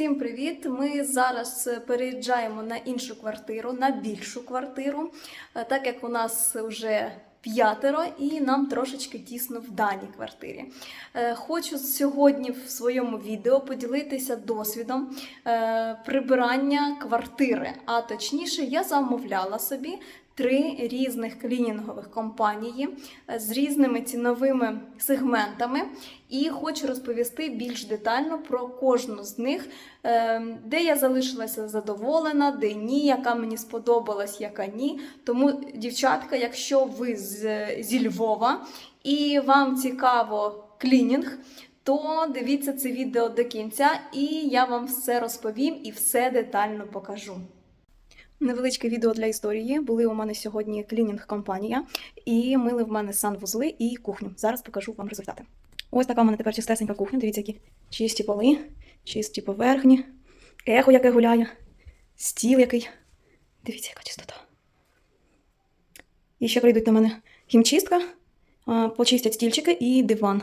Всім привіт! Ми зараз е, переїжджаємо на іншу квартиру, на більшу квартиру, е, так як у нас вже п'ятеро, і нам трошечки тісно в даній квартирі. Е, Хочу сьогодні в своєму відео поділитися досвідом прибирання квартири. А точніше, я замовляла собі три різних клінінгових компанії е, з різними ціновими сегментами. І хочу розповісти більш детально про кожну з них, е, де я залишилася задоволена, де ні, яка мені сподобалась, яка ні. Тому, дівчатка, якщо ви з, зі Львова і вам цікаво клінінг, то дивіться це відео до кінця, і я вам все розповім і все детально покажу. Невеличке відео для історії. Були у мене сьогодні клінінг-компанія, і мили в мене санвузли і кухню. Зараз покажу вам результати. Ось така в мене тепер чистесенька кухня. Дивіться, які чисті поли, чисті поверхні, ехо, яке гуляє, стіл який. Дивіться, яка чистота. І ще прийдуть на мене хімчистка, почистять стільчики і диван.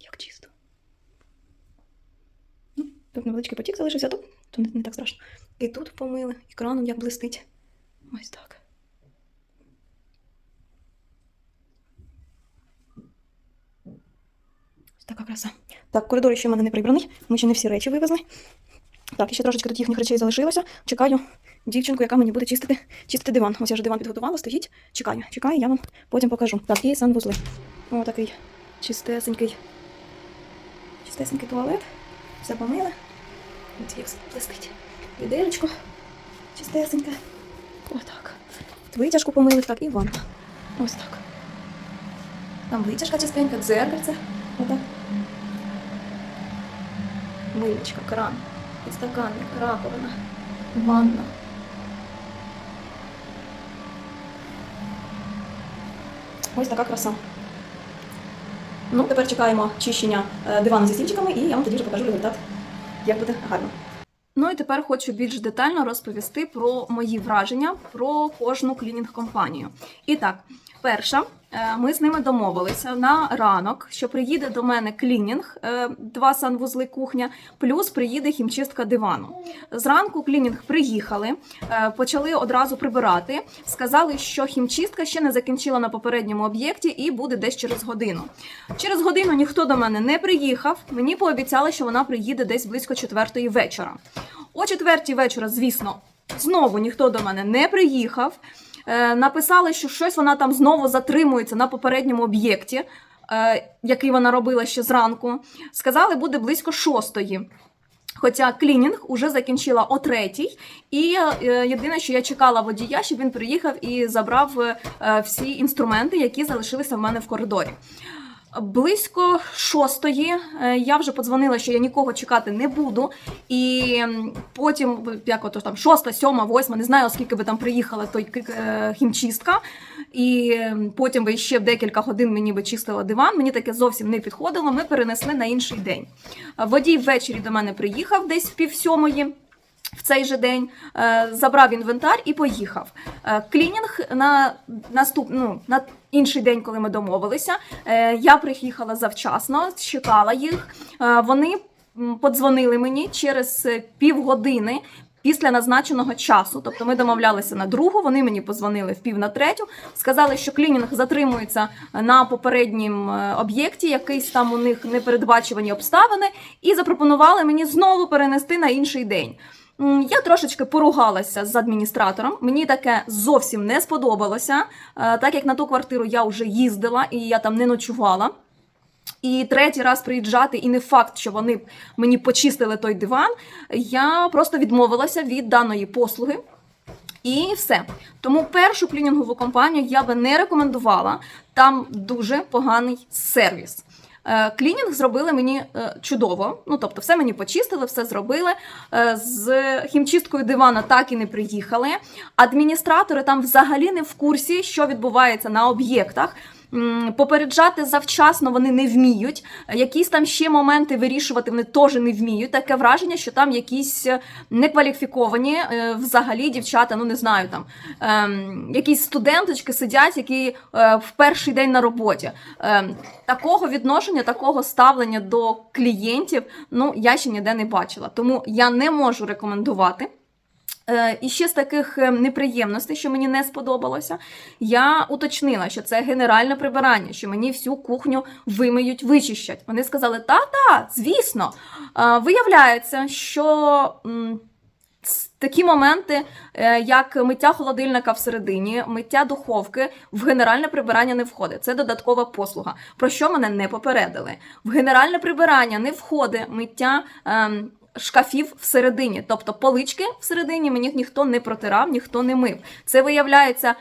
Як чисто. Ну, тут невеличкий потік залишився, тут не, не так страшно. І тут помили, і краном як блистить. Ось так. Ось така краса. Так, коридор ще в мене не прибраний. Ми ще не всі речі вивезли. Так, ще трошечки тут їхніх речей залишилося. Чекаю дівчинку, яка мені буде чистити, чистити диван. Ось я вже диван підготувала, стоїть. Чекаю, чекаю, я вам потім покажу. Так, і санвузли. О, такий чистесенький. Чистесенький туалет. Все помили. Ось як блистить. Відеречко. Чистесеньке. Отак. Тут витяжку помили, так, і ванна. Ось так. Там витяжка чистенька, дзеркальце. Отак. Милочка, кран, підстаканник, раковина, ванна. Ось така краса. Ну, тепер чекаємо чищення е, дивану зі стільчиками, і я вам тоді вже покажу результат, як буде гарно. Ну і тепер хочу більш детально розповісти про мої враження про кожну клінінг-компанію. І так, перша, е, ми з ними домовилися на ранок, що приїде до мене клінінг, е, два санвузли кухня, плюс приїде хімчистка дивану. Зранку клінінг приїхали, е, почали одразу прибирати. Сказали, що хімчистка ще не закінчила на попередньому об'єкті і буде десь через годину. Через годину ніхто до мене не приїхав. Мені пообіцяли, що вона приїде десь близько четвертої вечора. О четвертій вечора, звісно, знову ніхто до мене не приїхав. Е, написали, що щось вона там знову затримується на попередньому об'єкті, е, який вона робила ще зранку. Сказали, буде близько шостої. Хоча клінінг уже закінчила о третій, і е, єдине, що я чекала водія, щоб він приїхав і забрав всі інструменти, які залишилися в мене в коридорі. Близько шостої е, я вже подзвонила, що я нікого чекати не буду. І потім, як ото там шоста, сьома, восьма, не знаю, оскільки ви там приїхала той е, хімчистка. І потім ви ще декілька годин мені би чистила диван. Мені таке зовсім не підходило. Ми перенесли на інший день. Водій ввечері до мене приїхав десь в пів сьомої. В цей же день е, забрав інвентар і поїхав. Клінінг на наступ, ну, на інший день, коли ми домовилися, е, я приїхала завчасно, чекала їх. Е, вони подзвонили мені через півгодини. Після назначеного часу, тобто ми домовлялися на другу, вони мені позвонили в пів на третю, сказали, що клінінг затримується на попереднім е, об'єкті, якийсь там у них непередбачувані обставини, і запропонували мені знову перенести на інший день. Я трошечки поругалася з адміністратором. Мені таке зовсім не сподобалося, е, так як на ту квартиру я вже їздила і я там не ночувала. І третій раз приїжджати, і не факт, що вони мені почистили той диван. Я просто відмовилася від даної послуги. І все. Тому першу клінінгову компанію я би не рекомендувала. Там дуже поганий сервіс. Е, Клінінг зробили мені е, чудово. Ну тобто, все мені почистили, все зробили. Е, З хімчисткою дивана так і не приїхали. Адміністратори там взагалі не в курсі, що відбувається на об'єктах. Попереджати завчасно вони не вміють. Якісь там ще моменти вирішувати вони теж не вміють. Таке враження, що там якісь е, некваліфіковані е, взагалі дівчата, ну не знаю, там ем, якісь студенточки сидять, які е, в перший день на роботі. Ем, такого відношення, такого ставлення до клієнтів, ну я ще ніде не бачила. Тому я не можу рекомендувати. Е, І ще з таких е, неприємностей, що мені не сподобалося, я уточнила, що це генеральне прибирання, що мені всю кухню вимиють, вичищать. Вони сказали: та-та, звісно. Е, Виявляється, що. Такі моменти, як миття холодильника всередині, миття духовки, в генеральне прибирання не входить. Це додаткова послуга. Про що мене не попередили. В генеральне прибирання не входить миття ем, шкафів всередині, тобто полички всередині мені ніхто не протирав, ніхто не мив. Це виявляється.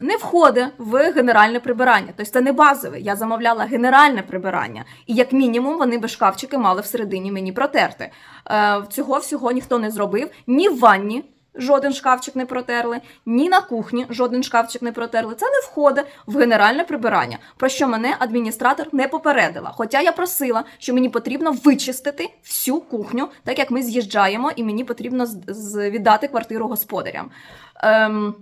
Не входить в генеральне прибирання, тобто це не базове. Я замовляла генеральне прибирання, і як мінімум вони би шкафчики мали всередині мені протерти. Е, цього всього ніхто не зробив. Ні в ванні жоден шкафчик не протерли, ні на кухні жоден шкафчик не протерли. Це не входить в генеральне прибирання, про що мене адміністратор не попередила. Хоча я просила, що мені потрібно вичистити всю кухню, так як ми з'їжджаємо, і мені потрібно з- віддати квартиру господарям. Ем,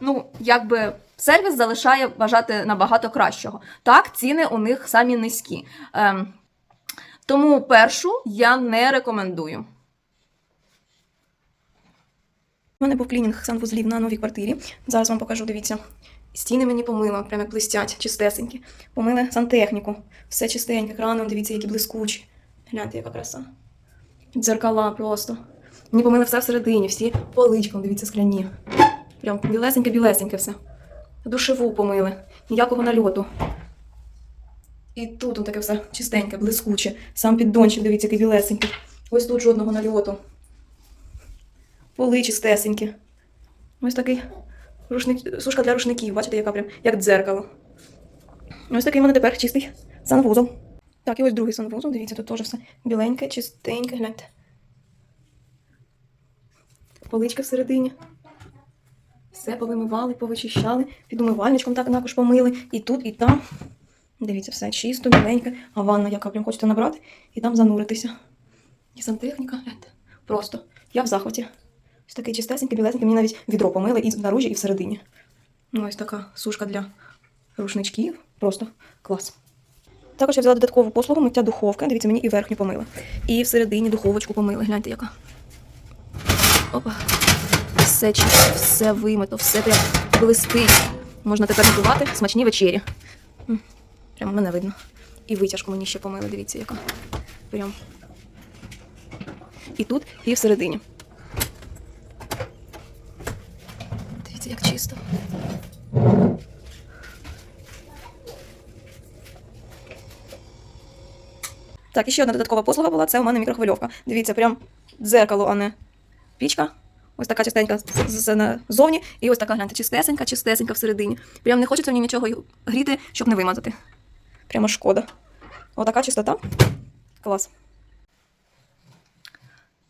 ну, якби сервіс залишає бажати набагато кращого. Так, ціни у них самі низькі. Ем, тому першу я не рекомендую. У мене був клінінг санвузлів на новій квартирі. Зараз вам покажу, дивіться. Стіни мені помила, прямо як блистять, чистесенькі. Помили сантехніку. Все чистеньке, крани, дивіться, які блискучі. Гляньте, яка краса. Дзеркала просто. Мені помили все всередині, всі полички, дивіться, скляні. Прям білесеньке-білесеньке все. Душеву помили, ніякого нальоту. І тут он таке все чистеньке, блискуче. Сам піддончик, дивіться, який білесенький. Ось тут жодного нальоту. Поли чистесенькі. Ось такий рушник, сушка для рушників, бачите, яка прям як дзеркало. Ось такий в мене тепер чистий санвузол. Так, і ось другий санвузол, дивіться, тут теж все біленьке, чистеньке, гляньте. Поличка всередині. Все повимивали, повичищали, під умивальничком так також помили. І тут, і там. Дивіться, все чисто, біленьке, а ванна, яка прям хочете набрати, і там зануритися. І сантехніка, гляньте. Просто. Я в захваті. Ось такий чистесенький, білесенький, мені навіть відро помили і наружі, і всередині. Ну, ось така сушка для рушничків. Просто клас. Також я взяла додаткову послугу миття духовки. Дивіться, мені і верхню помили. І всередині духовочку помили. Гляньте, яка. Опа. Все чисто, все вимито, все прям блистить. Можна тепер готувати смачні вечері. Прямо мене видно. І витяжку мені ще помили, дивіться, яка. Прям. І тут, і всередині. Дивіться, як чисто. Так, і ще одна додаткова послуга була, це у мене мікрохвильовка. Дивіться, прям дзеркало, а не пічка. Ось така чистенька ззовні, і ось така гляньте, чистесенька, чистесенька всередині. Прям не хочеться мені нічого гріти, щоб не вимазати. Прямо шкода. Отака чистота. Клас.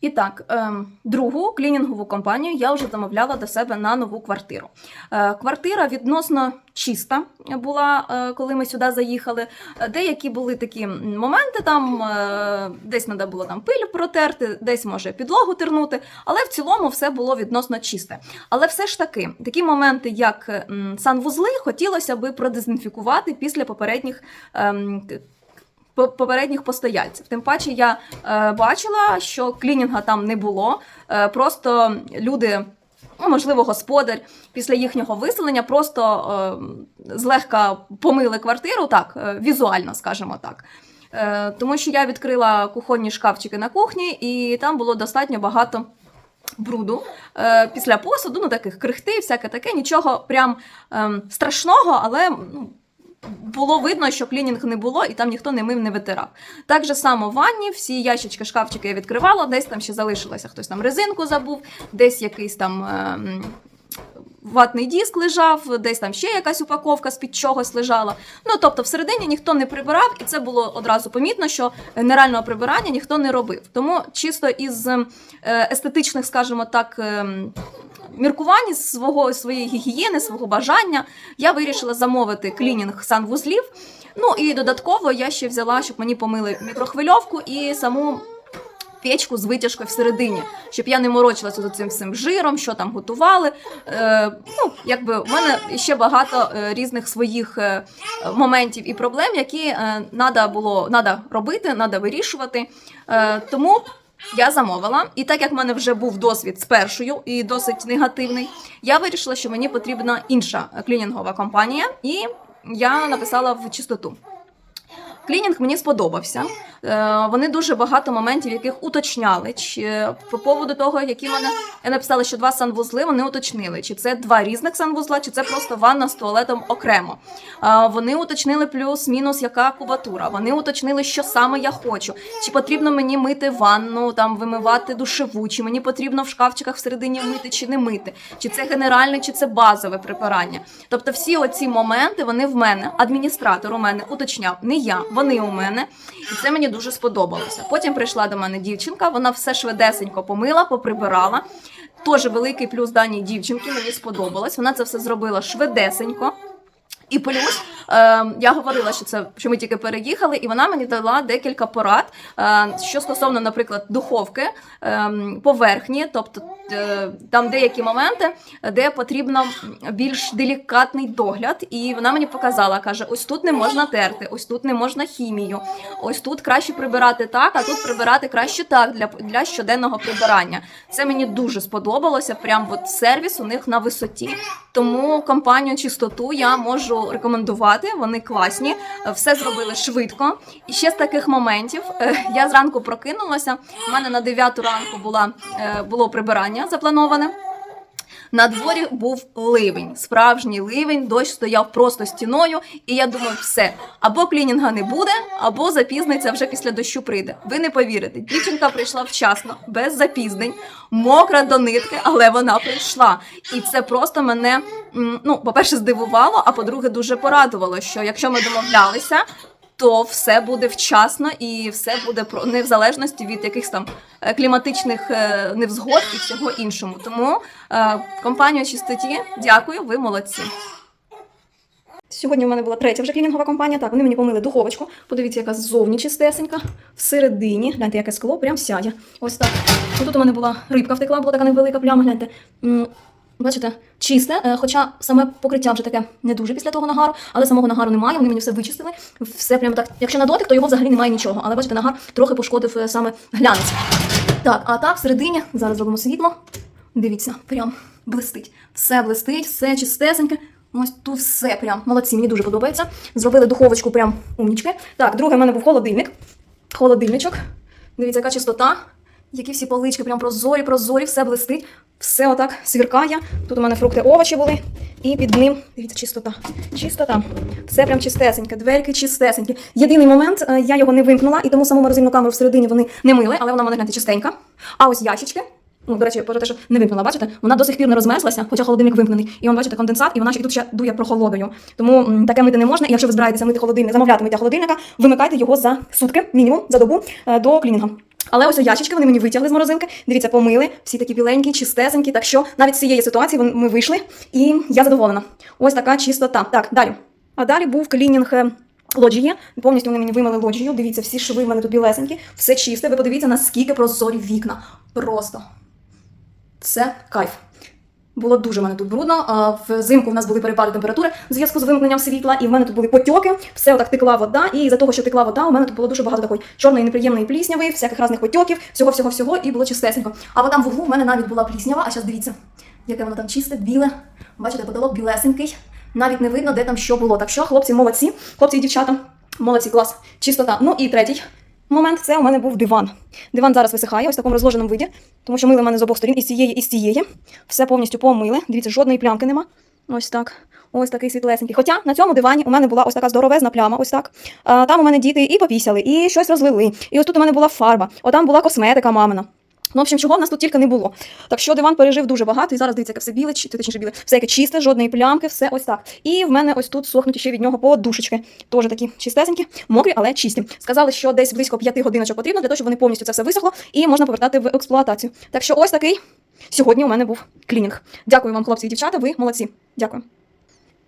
І так, ем, другу клінінгову компанію я вже замовляла до себе на нову квартиру. Е, квартира відносно чиста була, е, коли ми сюди заїхали. Е, Деякі були такі моменти, там десь треба було там пиль протерти, десь може підлогу тернути, але в цілому все було відносно чисте. Але все ж таки, такі моменти, як санвузли, хотілося би продезінфікувати після попередніх. По- попередніх постояльців. Тим паче я е, бачила, що клінінга там не було. Е, просто люди, ну, можливо, господар після їхнього виселення просто е, злегка помили квартиру, так, е, візуально, скажімо так. Е, тому що я відкрила кухонні шкафчики на кухні, і там було достатньо багато. Бруду е, після посуду, ну таких крихти, всяке таке, нічого прям ем, страшного, але ну, було видно, що клінінг не було, і там ніхто не мив, не витирав. Так же само в ванні, всі ящички, шкафчики я відкривала, десь там ще залишилося, хтось там резинку забув, десь якийсь там. ем, Ватний диск лежав, десь там ще якась упаковка з-під чогось лежала. Ну тобто, всередині ніхто не прибирав, і це було одразу помітно, що генерального прибирання ніхто не робив. Тому чисто із ем, е, естетичних, скажімо так, ем, міркувань свого своєї гігієни, свого бажання, я вирішила замовити клінінг санвузлів. Ну і додатково я ще взяла, щоб мені помили мікрохвильовку і саму печку з витяжкою всередині, щоб я не морочилася за цим всім жиром, що там готували. Е, ну, якби в мене ще багато е, різних своїх е, моментів і проблем, які е, було надо робити, надо вирішувати. Тому я замовила, і так як в мене вже був досвід з першою і досить негативний, я вирішила, що мені потрібна інша клінінгова компанія, і я написала в чистоту. Клінінг мені сподобався. Е, Вони дуже багато моментів, яких уточняли. Чи по поводу того, які мене я написала, що два санвузли, вони уточнили, чи це два різних санвузла, чи це просто ванна з туалетом окремо. Е, Вони уточнили плюс-мінус, яка кубатура. Вони уточнили, що саме я хочу. Чи потрібно мені мити ванну, там вимивати душеву, чи мені потрібно в шкафчиках всередині мити чи не мити, чи це генеральне, чи це базове прибирання. Тобто, всі оці моменти вони в мене. Адміністратор у мене уточняв, не я, вони у мене, і це мені дуже сподобалося. Потім прийшла до мене дівчинка, вона все швидесенько помила, поприбирала. Теж великий плюс даній дівчинки, мені сподобалось. Вона це все зробила швидесенько. І плюс е, я говорила, що це що ми тільки переїхали, і вона мені дала декілька порад, е, що стосовно, наприклад, духовки, е, поверхні, тобто е, там деякі моменти, де потрібно більш делікатний догляд. І вона мені показала, каже: ось тут не можна терти, ось тут не можна хімію, ось тут краще прибирати так, а тут прибирати краще так для, для щоденного прибирання. Це мені дуже сподобалося. Прям от сервіс у них на висоті. Тому компанію чистоту я можу рекомендувати. Вони класні, все зробили швидко. І ще з таких моментів е, я зранку прокинулася. У мене на 9 ранку була е, було прибирання заплановане. На дворі був ливень, справжній ливень, дощ стояв просто стіною, і я думаю, все або клінінга не буде, або запізниться вже після дощу прийде. Ви не повірите, дівчинка прийшла вчасно, без запізнень, мокра до нитки, але вона прийшла. І це просто мене, ну, по-перше, здивувало, а по-друге, дуже порадувало, що якщо ми домовлялися. То все буде вчасно і все буде про не в залежності від якихось там е, кліматичних е, невзгод і всього іншому. Тому е, компанія чистоті, дякую, ви молодці. Сьогодні у мене була третя вже клінінгова компанія. Так, вони мені помили духовочку. Подивіться, яка ззовні чистесенька. Всередині, гляньте, яке скло, прям сяє. Ось так. Тут у мене була рибка втекла, була така невелика пляма, гляньте. Бачите, чисте, е, хоча саме покриття вже таке не дуже після того нагару, але самого нагару немає, вони мені все вичистили. Все прямо так. Якщо на дотик, то його взагалі немає нічого. Але бачите, нагар трохи пошкодив е, саме глянець. Так, а так, всередині, зараз зробимо світло. Дивіться, прям блистить. Все блистить, все чистесеньке. Ось тут все прям молодці, мені дуже подобається. Зробили духовочку прям умнічки. Так, друге в мене був холодильник. Холодильничок. Дивіться, яка чистота. Які всі полички, прям прозорі, прозорі, все блистить, все отак свіркає. Тут у мене фрукти, овочі були, і під ним, дивіться, чистота. Чистота. Все прям чистесеньке, дверки чистесенькі. Єдиний момент, е, я його не вимкнула, і тому саму морозильну камеру всередині вони не мили, але вона мене гляньте чистенька. А ось ящички. Ну, до речі, про те, що не вимкнула, бачите, вона до сих пір не розмерзлася, хоча холодильник вимкнений. І он, бачите, конденсат, і вона ще і тут ще дує прохолодою. Тому таке мити не можна. І якщо ви збираєтеся мити холодильник, замовлятимете холодильника, вимикайте його за сутки, мінімум, за добу е, до клінінга. Але ось ящички вони мені витягли з морозилки. Дивіться, помили, всі такі біленькі, чистесенькі. Так що навіть з цієї ситуації ми вийшли, і я задоволена. Ось така чистота. Так, далі. А далі був клінінг. е, Лоджії, повністю вони мені вимили лоджію. Дивіться, всі шви в мене тут білесенькі, все чисте. Ви подивіться, наскільки прозорі вікна. Просто це кайф. Було дуже мене тут брудно. Взимку в нас були перепади температури в зв'язку з вимкненням світла, і в мене тут були потьоки, все отак текла вода. І за того, що текла вода, у мене тут було дуже багато такої чорної неприємної плісняви, всяких різних потьоків, всього, всього, всього, і було чистесенько. А вода в углу в мене навіть була пліснява. А зараз дивіться, яке воно там чисте, біле. Бачите, потолок білесенький. Навіть не видно, де там що було. Так що, хлопці, молодці, хлопці і дівчата, молодці, клас, чистота. Ну і третій момент це у мене був диван. Диван зараз висихає ось в такому розложеному виді, тому що мили в мене з обох сторін, і з цієї, і з цієї. Все повністю помили. Дивіться, жодної плямки нема. Ось так. Ось такий світлесенький. Хоча на цьому дивані у мене була ось така здоровезна пляма, ось так. А, там у мене діти і попісяли, і щось розлили. І ось тут у мене була фарба, отам була косметика мамина. Ну, в общем, чого в нас тут тільки не було. Так що диван пережив дуже багато, і зараз дивіться, яке все біле, чи точніше біле, все яке чисте, жодної плямки, все ось так. І в мене ось тут сохнуть ще від нього подушечки. Теж такі чистесенькі, мокрі, але чисті. Сказали, що десь близько 5 годиночок потрібно для того, щоб вони повністю це все висохло і можна повертати в експлуатацію. Так що ось такий сьогодні у мене був клінінг. Дякую вам, хлопці і дівчата. Ви молодці. Дякую.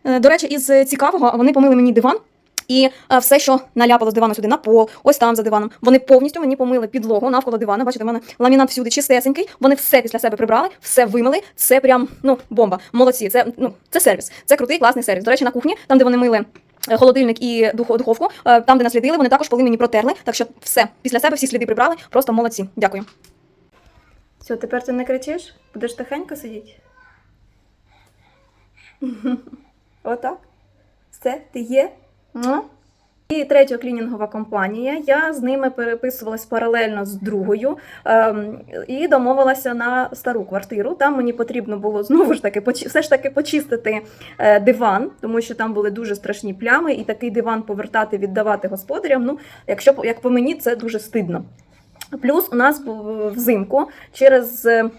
Е, До речі, із цікавого вони помили мені диван. І е, все, що наляпало з дивану сюди на пол, ось там за диваном, вони повністю мені помили підлогу навколо дивана. Бачите, в мене ламінат всюди чистесенький. Вони все після себе прибрали, все вимили. Це прям ну бомба. Молодці. Це ну це сервіс. Це крутий класний сервіс. До речі, на кухні, там де вони мили. е, Холодильник і духовку, е, там, де наслідили, вони також поли мені протерли. Так що все, після себе всі сліди прибрали. Просто молодці. Дякую. Все, тепер ти не кричиш? Будеш тихенько сидіти? Отак. Все, ти є. Муа. І третя клінінгова компанія. Я з ними переписувалась паралельно з другою ем, і домовилася на стару квартиру. Там мені потрібно було знову ж таки все ж таки почистити е, диван, тому що там були дуже страшні плями, і такий диван повертати, віддавати господарям. Ну, якщо як по мені, це дуже стидно. Плюс у нас взимку через е,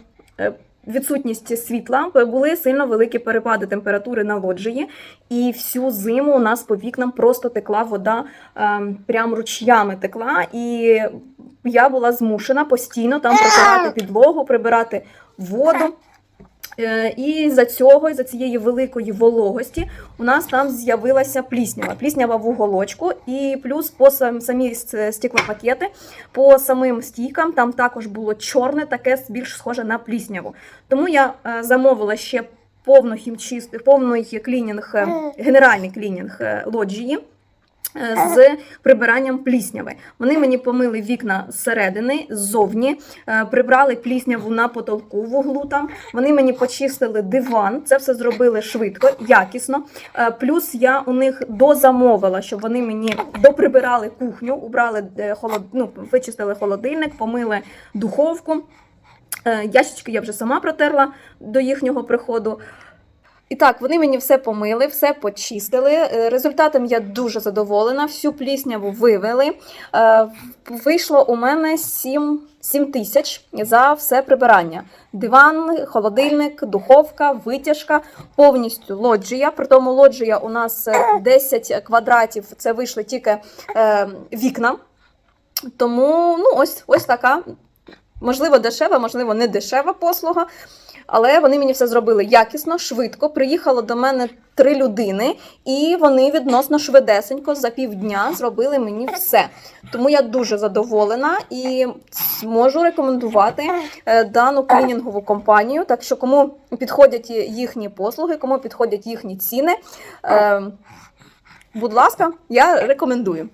відсутність світла були сильно великі перепади температури на лоджії, і всю зиму у нас по вікнам просто текла вода, е, прям ручями текла. І я була змушена постійно там протирати підлогу, прибирати воду. Е, І за цього, за цієї великої вологості, у нас там з'явилася пліснява. Пліснява в уголочку, і плюс по сам- самі с- стеклопакети, по самим стійкам там також було чорне, таке більш схоже на плісняву. Тому я е, замовила ще повну хімчист, повний клінінг, е, генеральний клінінг лоджії. Е, З прибиранням плісняви. Вони мені помили вікна зсередини, ззовні, е, прибрали плісняву на потолку в углу там. Вони мені почистили диван. Це все зробили швидко, якісно. Е, Плюс я у них дозамовила, щоб вони мені доприбирали кухню, убрали холод... ну, вичистили холодильник, помили духовку. Ящички я вже сама протерла до їхнього приходу. І так, вони мені все помили, все почистили. Е, Результатом я дуже задоволена. Всю плісняву вивели. Е, Вийшло у мене 7, 7 тисяч за все прибирання. Диван, холодильник, духовка, витяжка, повністю лоджія. При тому лоджія у нас е, 10 квадратів. Це вийшли тільки е, вікна. Тому ну, ось, ось така, можливо, дешева, можливо, не дешева послуга. Але вони мені все зробили якісно, швидко. Приїхало до мене три людини, і вони відносно швидесенько за півдня зробили мені все. Тому я дуже задоволена і можу рекомендувати е, дану клінінгову компанію. Так що, кому підходять їхні послуги, кому підходять їхні ціни, е, будь ласка, я рекомендую.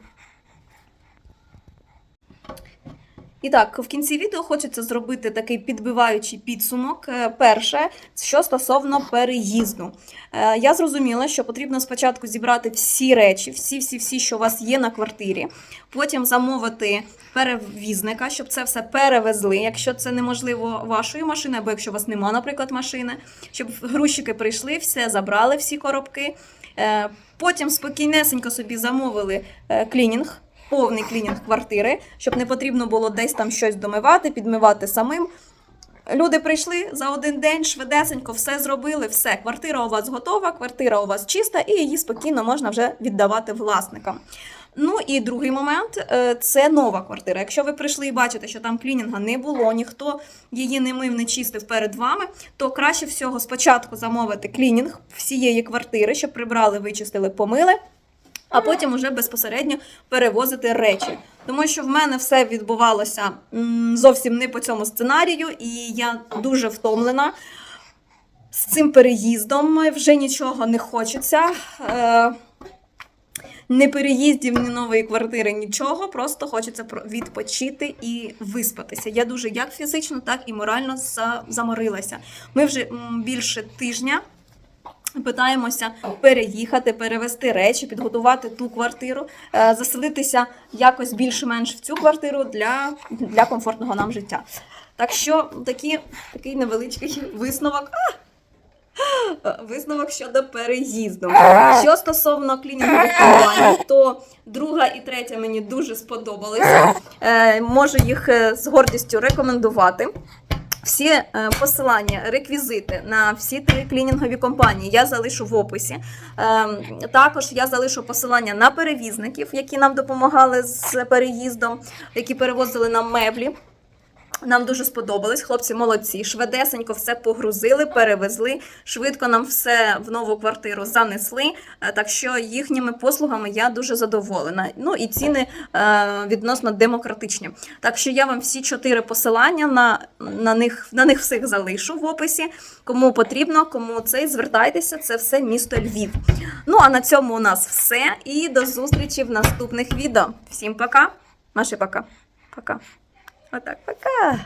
І так, в кінці відео хочеться зробити такий підбиваючий підсумок. Е, Перше, що стосовно переїзду. Е, Я зрозуміла, що потрібно спочатку зібрати всі речі, всі-всі-всі, що у вас є на квартирі, потім замовити перевізника, щоб це все перевезли, якщо це неможливо вашою машиною, або якщо у вас нема, наприклад, машини, щоб грузчики прийшли, все забрали, всі коробки. Е, Потім спокійнесенько собі замовили клінінг повний клінінг квартири, щоб не потрібно було десь там щось домивати, підмивати самим. Люди прийшли за один день, швидесенько, все зробили, все. Квартира у вас готова, квартира у вас чиста, і її спокійно можна вже віддавати власникам. Ну і другий момент е, це нова квартира. Якщо ви прийшли і бачите, що там клінінга не було, ніхто її не мив, не чистив перед вами, то краще всього спочатку замовити клінінг всієї квартири, щоб прибрали, вичистили, помили а потім уже безпосередньо перевозити речі. Тому що в мене все відбувалося зовсім не по цьому сценарію, і я дуже втомлена. З цим переїздом вже нічого не хочеться. Е, ні переїздів, ні нової квартири, нічого. Просто хочеться відпочити і виспатися. Я дуже як фізично, так і морально заморилася. Ми вже більше тижня Питаємося переїхати, перевести речі, підготувати ту квартиру, е, заселитися якось більш-менш в цю квартиру для, для комфортного нам життя. Так що такі, такий невеличкий висновок. Висновок щодо переїзду. Що стосовно клінінгових то друга і третя мені дуже сподобалися. Е, Можу їх е, з гордістю рекомендувати. Всі е, посилання, реквізити на всі три клінінгові компанії я залишу в описі. Ем, Також я залишу посилання на перевізників, які нам допомагали з переїздом, які перевозили нам меблі. Нам дуже сподобались. Хлопці молодці. Швидесенько все погрузили, перевезли. Швидко нам все в нову квартиру занесли. Е, Так що їхніми послугами я дуже задоволена. Ну і ціни е, відносно демократичні. Так що я вам всі чотири посилання на, на, них, на них всіх залишу в описі. Кому потрібно, кому цей, звертайтеся, це все місто Львів. Ну а на цьому у нас все. І до зустрічі в наступних відео. Всім пока. Маші, пока. Пока. Отак, пока.